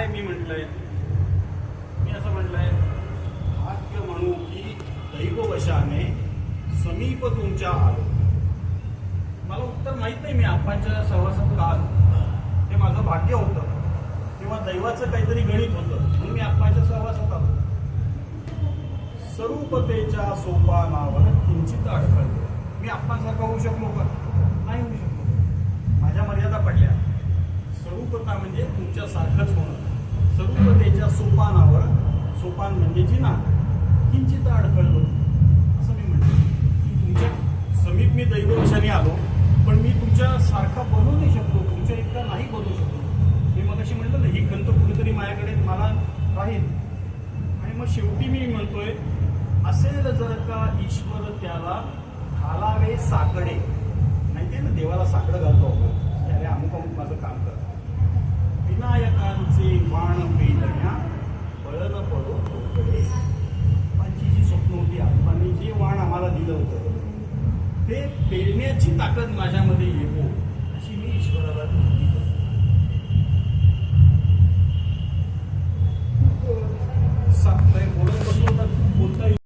काय मी म्हटलंय. मी असं म्हटलंय भाग्य म्हणू की दैववशाने समीप तुमच्या आलो. मला उत्तर माहीत नाही मी आप्पांच्या सहवासात का आलो. ते माझं भाग्य होतं. किंवा दैवाचं काहीतरी गणित होतं. म्हणून मी आप्पांच्या सहवासात आलो. स्वरूपतेच्या सोपानावर किंचित अडकलो मी आप्पांसारखा होऊ शकलो का? नाही होऊ शकलो. स्वरूपता म्हणजे तुमच्यासारखंच होणं. सरूपतेच्या सोपानावर सोपान म्हणजे जिना. किंचित अडकळलो असं मी म्हणतो. की तुमच्या समीप मी दैववशाने आलो पण मी तुमच्या सारखा बनवू नाही शकलो. तुमच्या इतका नाही बनवू शकतो मी मग अशी म्हटलं ना ही खंत कुठेतरी माझ्याकडे मला राहील. आणि मग शेवटी मी म्हणतोय असेल जर का ईश्वर त्याला घालावे साकडे. माहितीये ना देवाला साकडं घालतो आपण. अरे अमुक अमुक माझं काम कर ते पेरण्याची ताकद माझ्यामध्ये येवो अशी मी ईश्वराला बोलत